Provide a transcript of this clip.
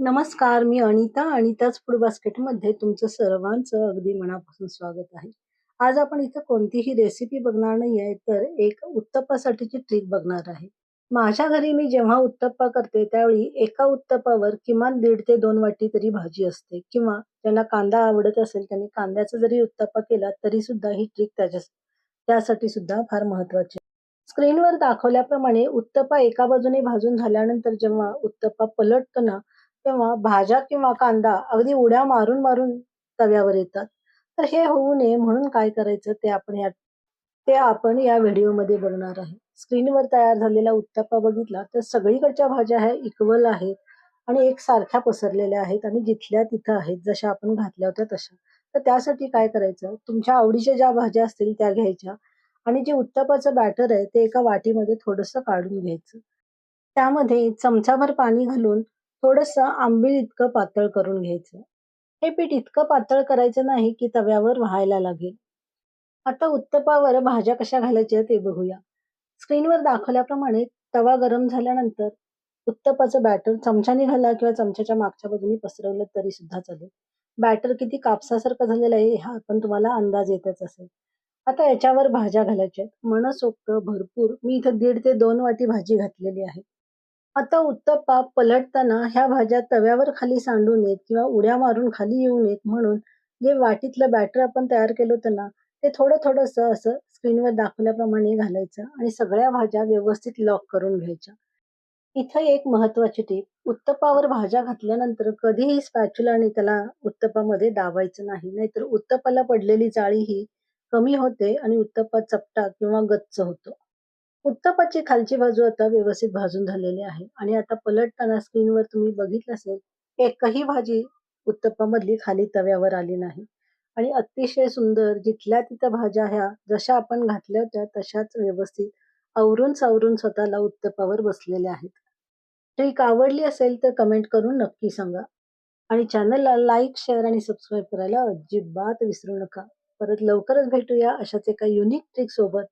नमस्कार, मी अनिता. अनिताच फूड बास्केटमध्ये तुमचं सर्वांचं अगदी मनापासून स्वागत आहे. आज आपण इथं कोणतीही रेसिपी बघणार नाहीये, तर एक उत्तप्पासाठीची ट्रिक बघणार आहे. माझ्या घरी मी जेव्हा उत्तप्पा करते, त्यावेळी एका उत्तप्पावर किमान दीड ते दोन वाटी तरी भाजी असते किंवा ज्यांना कांदा आवडत असेल, त्यांनी कांद्याचा जरी उत्तप्पा केला, तरी सुद्धा ही ट्रिक त्याच्या त्यासाठी सुद्धा फार महत्त्वाची स्क्रीनवर दाखवल्याप्रमाणे उत्तप्पा एका बाजूने भाजून झाल्यानंतर जेव्हा उत्तप्पा पलटतो ना, तेव्हा भाज्या किंवा कांदा अगदी उड्या मारून मारून तव्यावर येतात. तर हे होऊ नये म्हणून काय करायचं ते आपण या ते आपण या व्हिडिओमध्ये बघणार आहे. स्क्रीनवर तयार झालेला उत्तप्पा बघितला तर सगळीकडच्या भाज्या ह्या इक्वल आहेत आणि एकसारख्या पसरलेल्या आहेत आणि जिथल्या तिथं आहेत जशा आपण घातल्या होत्या तशा. तर त्यासाठी काय करायचं तुमच्या आवडीच्या ज्या भाज्या असतील त्या घ्यायच्या आणि जे उत्तपाचं बॅटर आहे ते एका वाटीमध्ये थोडंसं काढून घ्यायचं. त्यामध्ये चमचाभर पाणी घालून थोडंसं आंबील इतकं पातळ करून घ्यायचं. हे पीठ इतकं पातळ करायचं नाही की तव्यावर व्हायला लागेल. आता उत्तपावर भाज्या कशा घालायच्या ते बघूया. स्क्रीनवर दाखवल्याप्रमाणे तवा गरम झाल्यानंतर उत्तपाचं बॅटर चमच्याने घाला किंवा चमच्याच्या मागच्या बाजूने पसरवलं तरी सुद्धा चालेल. बॅटर किती कापसासारखं झालेलं आहे हा पण तुम्हाला अंदाज येतच असेल. आता याच्यावर भाज्या घालायच्या आहेत. मनसोक्त भरपूर मी इथं दीड ते दोन वाटी भाजी घातलेली आहे. आता उत्तप्पा पलटताना ह्या भाज्या तव्यावर खाली सांडू नयेत किंवा उड्या मारून खाली येऊ नयेत म्हणून जे वाटीतलं बॅटर आपण तयार केलं होतं ना, ते थोडं थोडंसं असं स्क्रीनवर दाखवल्याप्रमाणे घालायचं आणि सगळ्या भाज्या व्यवस्थित लॉक करून घ्यायच्या. इथं एक महत्वाची टीप, उत्तप्पावर भाज्या घातल्यानंतर कधीही स्पॅच्युलाने त्याला उत्तपामध्ये दाबायचं नाही. नाहीतर उत्तपाला पडलेली जाळी ही कमी होते आणि उत्तप्पा चपटा किंवा गच्च होतो. उत्तपाची खालची बाजू आता व्यवस्थित भाजून झालेली आहे आणि आता पलटताना स्क्रीनवर तुम्ही बघितलं असेल, एकही भाजी उत्तप्पामधली खाली तव्यावर आली नाही आणि अतिशय सुंदर जिथल्या तिथं भाज्या ह्या जशा आपण घातल्या होत्या तशाच व्यवस्थित आवरून-सावरून स्वतःला उत्तपावर बसलेल्या आहेत. ट्रिक आवडली असेल तर कमेंट करून नक्की सांगा आणि चॅनलला लाईक, शेअर आणि सबस्क्राईब करायला अजिबात विसरू नका. परत लवकरच भेटूया अशाच एका युनिक ट्रिक सोबत.